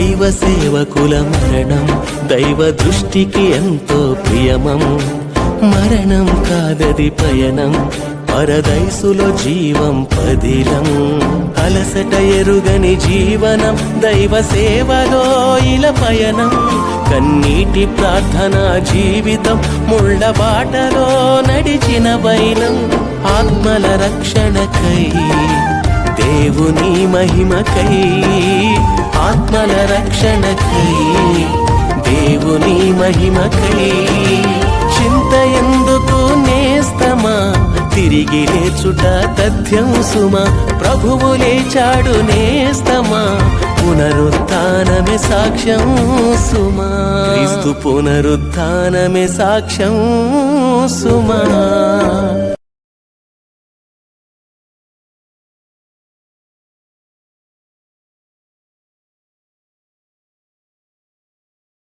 దైవ సేవకుల మరణం దైవ దృష్టికి ఎంతో ప్రియమం. మరణం కాదది పయనం పరదైసులో జీవం పదిలం. అలసట ఎరుగని జీవనం దైవ సేవలో ఇల పయనం. కన్నీటి ప్రార్థన జీవితం ముళ్ళ బాటలో నడిచిన వైనం. ఆత్మల రక్షణకై దేవుని మహిమకై రక్షణకై దేవుని మహిమకై. చింత ఎందుకు నేస్తమా తిరిగి లేచుట తథ్యం సుమా. ప్రభువు లేచాడు నేస్తమా పునరుత్నమే సాక్ష్యం సుమా. క్రీస్తు పునరుత్నమే సాక్ష్యం సుమా.